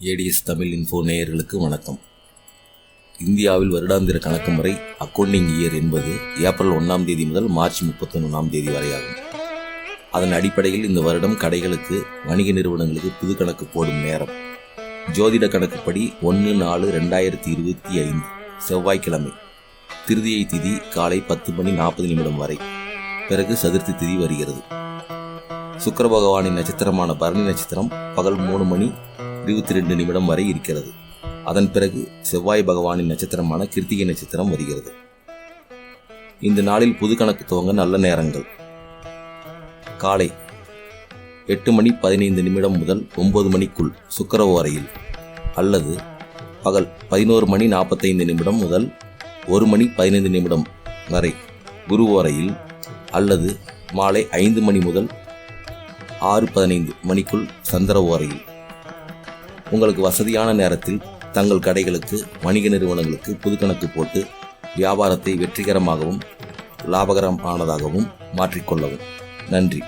ADS Tamil info நேயர்களுக்கு வணக்கம். இந்தியாவில் வருடாந்திர கணக்கு முறை அக்கௌண்டிங் இயர் என்பது ஏப்ரல் ஒன்றாம் தேதி முதல் மார்ச் முப்பத்தொன்னாம் தேதி வரையாகும் அதன் அடிப்படையில் இந்த வருடம் கடைகளுக்கு வணிக நிறுவனங்களுக்கு புது கணக்கு போடும் நேரம். ஜோதிட கணக்குப்படி ஒன்று நாலு ரெண்டாயிரத்தி இருபத்தி ஐந்து செவ்வாய்க்கிழமை திருதியை திதி காலை பத்து மணி நாற்பது நிமிடம் வரை. பிறகு சதுர்த்தி திதி வருகிறது. சுக்கர பகவானின் நட்சத்திரமான பரணி நட்சத்திரம் பகல் மூணு மணி இருபத்தி ரெண்டு நிமிடம் வரை இருக்கிறது. அதன் பிறகு செவ்வாய் பகவானின் நட்சத்திரமான கிருத்திகை நட்சத்திரம் வருகிறது. இந்த நாளில் புது கணக்கு துவங்க நல்ல நேரங்கள். காலை எட்டு மணி பதினைந்து நிமிடம் முதல் ஒன்பது மணிக்குள் சுக்கரவு வரையில் அல்லது பகல் பதினோரு மணி நாற்பத்தைந்து நிமிடம் முதல் ஒரு மணி பதினைந்து நிமிடம் வரை குரு வரையில் அல்லது மாலை ஐந்து மணி முதல் ஆறு பதினைந்து மணிக்குள் சந்திர ஓரையில் உங்களுக்கு வசதியான நேரத்தில் தங்கள் கடைகளுக்கு வணிக நிறுவனங்களுக்கு புதுக்கணக்கு போட்டு வியாபாரத்தை வெற்றிகரமாகவும் லாபகரமானதாகவும் மாற்றிக்கொள்ளவும். நன்றி.